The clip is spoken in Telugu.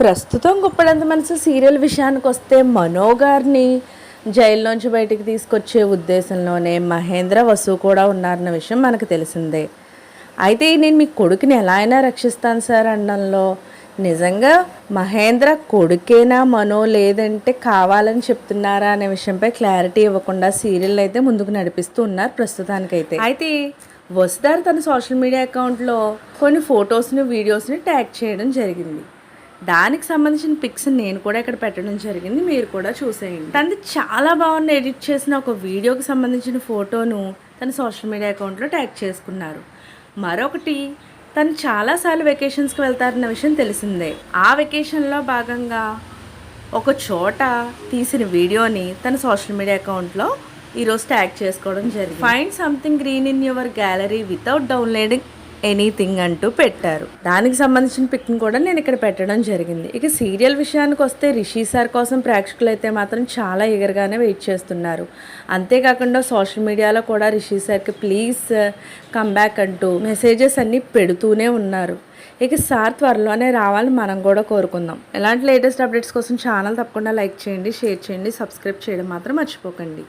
ప్రస్తుతం గుప్పడంత మనసు సీరియల్ విషయానికి వస్తే మనో గారిని జైల్లోంచి బయటికి తీసుకొచ్చే ఉద్దేశంలోనే మహేంద్ర వసు కూడా ఉన్నారన్న విషయం మనకు తెలిసిందే. అయితే నేను మీ కొడుకుని ఎలా అయినా రక్షిస్తాను సార్ అనడంలో నిజంగా మహేంద్ర కొడుకేనా మనో లేదంటే కావాలని చెప్తున్నారా అనే విషయంపై క్లారిటీ ఇవ్వకుండా సీరియల్ అయితే ముందుకు నడిపిస్తూ ఉన్నారు ప్రస్తుతానికైతే. అయితే వసుదార్ తన సోషల్ మీడియా అకౌంట్లో కొన్ని ఫొటోస్ని వీడియోస్ని ట్యాగ్ చేయడం జరిగింది. దానికి సంబంధించిన పిక్స్ నేను కూడా ఇక్కడ పెట్టడం జరిగింది మీరు కూడా చూసేయండి. తనది చాలా బాగుంది. ఎడిట్ చేసిన ఒక వీడియోకి సంబంధించిన ఫోటోను తన సోషల్ మీడియా అకౌంట్లో ట్యాగ్ చేసుకున్నారు. మరొకటి తను చాలాసార్లు వెకేషన్స్కి వెళ్తారన్న విషయం తెలిసిందే. ఆ వెకేషన్లో భాగంగా ఒక చోట తీసిన వీడియోని తన సోషల్ మీడియా అకౌంట్లో ఈరోజు ట్యాగ్ చేసుకోవడం జరిగింది. Find something green in your gallery without downloading anything అంటూ పెట్టారు. దానికి సంబంధించిన పిక్ని కూడా నేను ఇక్కడ పెట్టడం జరిగింది. ఇక సీరియల్ విషయానికి వస్తే రిషి సార్ కోసం ప్రేక్షకులు అయితే మాత్రం చాలా ఎగరగానే వెయిట్ చేస్తున్నారు. అంతేకాకుండా సోషల్ మీడియాలో కూడా రిషి సార్కి ప్లీజ్ కమ్బ్యాక్ అంటూ మెసేజెస్ అన్నీ పెడుతూనే ఉన్నారు. ఇక సార్ త్వరలోనే రావాలని మనం కూడా కోరుకుందాం. ఎలాంటి లేటెస్ట్ అప్డేట్స్ కోసం ఛానల్ తప్పకుండా లైక్ చేయండి షేర్ చేయండి సబ్స్క్రైబ్ చేయడం మాత్రం మర్చిపోకండి.